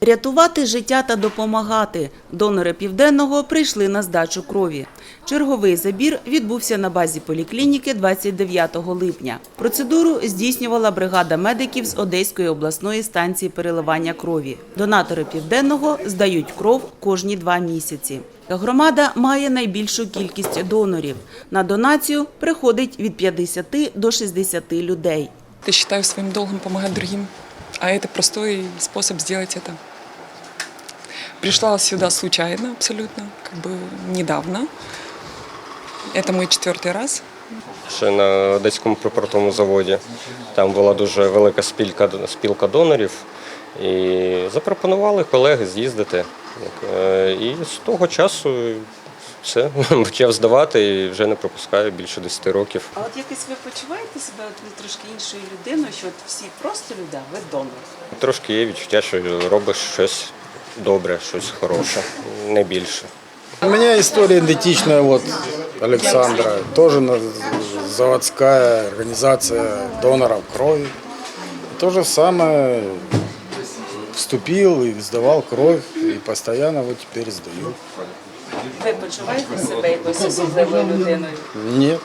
Рятувати життя та допомагати. Донори південного прийшли на здачу крові. Черговий забір відбувся на базі поліклініки 29 липня. Процедуру здійснювала бригада медиків з Одеської обласної станції переливання крові. Донатори південного здають кров кожні два місяці. Громада має найбільшу кількість донорів. На донацію приходить від 50 до 60 людей. Я считаю своим долгом помогать другим, а это простой способ сделать это. Пришла сюда случайно, абсолютно, как бы недавно. Это мой четвертый раз. ще на Одеському припортовому заводі. Там була дуже велика спілка, спілка донорів. І запропонували колеги з'їздити. Е, І з того часу все, почав здавати і вже не пропускаю більше 10 років. А от якось ви почуваєте себе от трошки іншою людиною, що от всі просто люди, а ви донор? Трошки є відчуття, що робиш щось добре, щось хороше, не більше. У меня история идентичная, вот, Александра. Тоже на- заводская организация доноров крови. То же самое вступил и сдавал кровь, и постоянно вот теперь сдаю. Ви почуваєте себе якось особливою людиною? Нет.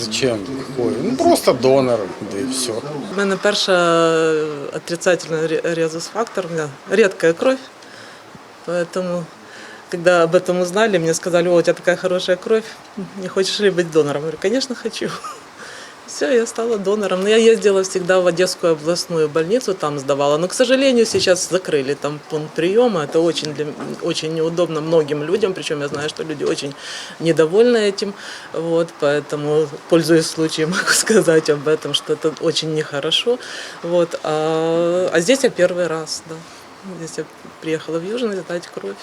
Зачем? Какой? Ну, просто донор, да и все. У мене перша е, отрицательный ре- резус-фактор, у меня редкая кровь. Поэтому, когда об этом узнали, мне сказали, о, у тебя такая хорошая кровь, не хочешь ли быть донором? Я говорю, конечно, хочу. Все, я стала донором. Но я ездила всегда в Одесскую областную больницу, там сдавала. Но, к сожалению, сейчас закрыли там пункт приема. Это очень, для, очень неудобно многим людям, причем я знаю, что люди очень недовольны этим. Вот, поэтому, пользуясь случаем, могу сказать об этом, что это очень нехорошо. Вот, а, а здесь я первый раз, да. Здесь я приехала в Южный сдать кровь.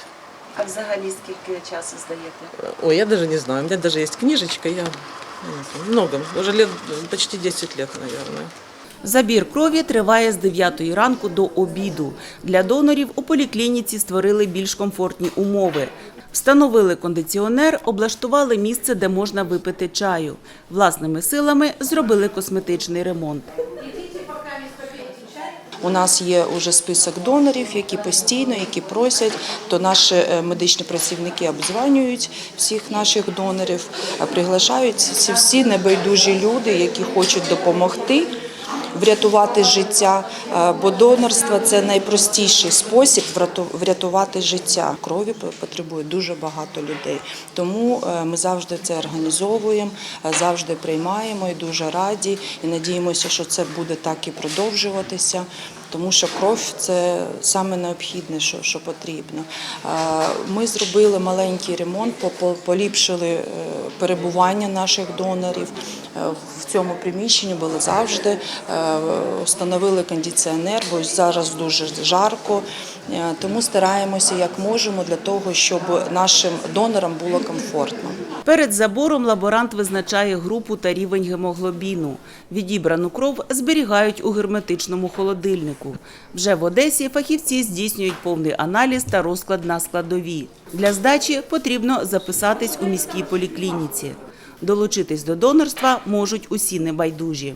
А взагалі скільки часу здаєте? Ой, я даже не знаю, у меня даже есть книжечка, я я не знаю, много, уже лет, почти 10 лет, наверное. Забір крові триває з 9 ранку до обіду. Для донорів у поліклініці створили більш комфортні умови. Встановили кондиціонер, облаштували місце, де можна випити чаю. Власними силами зробили косметичний ремонт. У нас є вже список донорів, які постійно, які просять, то наші е, медичні працівники обзванюють всіх наших донорів, приглашають всі небайдужі люди, які хочуть допомогти. Врятувати життя, е, бо донорство це найпростіший спосіб вряту- врятувати життя. Крові по- потребує дуже багато людей. Тому е, ми завжди це організовуємо, е, завжди приймаємо і дуже раді. І надіємося, що це буде так і продовжуватися. Тому що кров це саме необхідне, що, що потрібно. Ми зробили маленький ремонт, по- по- поліпшили е, перебування наших донорів. Е, В цьому приміщенні було завжди. Е, Встановили кондиціонер, бо зараз дуже жарко. Тому стараємося як можемо для того, щоб нашим донорам було комфортно. Перед забором лаборант визначає групу та рівень гемоглобіну. Відібрану кров зберігають у герметичному холодильнику. Вже в Одесі фахівці здійснюють повний аналіз та розклад на складові. Для здачі потрібно записатись у міській поліклініці. Долучитись до донорства можуть усі небайдужі.